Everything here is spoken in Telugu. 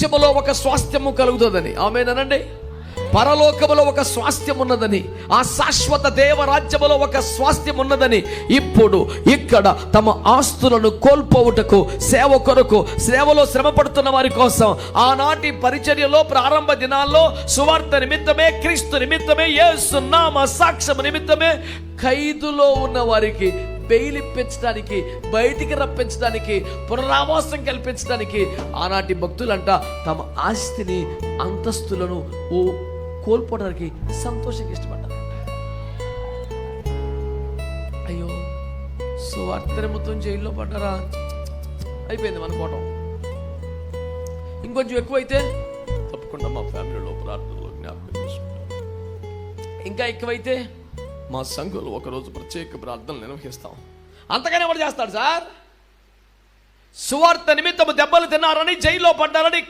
నిత్యములో ఒక స్వాస్థ్యము కలుగుతుందని. ఆమెనండి పరలోకములో ఒక స్వాస్థ్యం ఉన్నదని ఆ శాశ్వత దేవరాజ్యములో ఒక స్వాస్థ్యం ఉన్నదని ఇప్పుడు ఇక్కడ తమ ఆస్తులను కోల్పోవుటకు సేవ కొరకు సేవలో శ్రమ పడుతున్న వారి కోసం ఆనాటి పరిచర్యలో ప్రారంభ దినాల్లో సువార్త నిమిత్తమే క్రీస్తు నిమిత్తమే యేసునామ సాక్ష్యం నిమిత్తమే ఖైదులో ఉన్న వారికి బెయిల్ ఇప్పించడానికి బయటికి రప్పించడానికి పునరావాసం కల్పించడానికి ఆనాటి భక్తులంట తమ ఆస్తిని అంతస్తులను ఓ కోల్పోవడానికి సంతోషంగా ఇష్టపడ్డారు. అయ్యో సువార్త మొత్తం జైల్లో పడ్డారా? అయిపోయింది మన కోటం ఇంకొంచెం ఎక్కువైతే తప్పకుండా మా ఫ్యామిలీలో ప్రార్థనలో జ్ఞాపకం చేసుకుంటాం. ఇంకా ఎక్కువైతే మా సంఘంలో ఒకరోజు ప్రత్యేక ప్రార్థనలు నిర్వహిస్తాం. అంతగానే ఎవరు చేస్తాడు సార్? సువార్త నిమిత్తం దెబ్బలు తిన్నారని జైల్లో పడ్డారని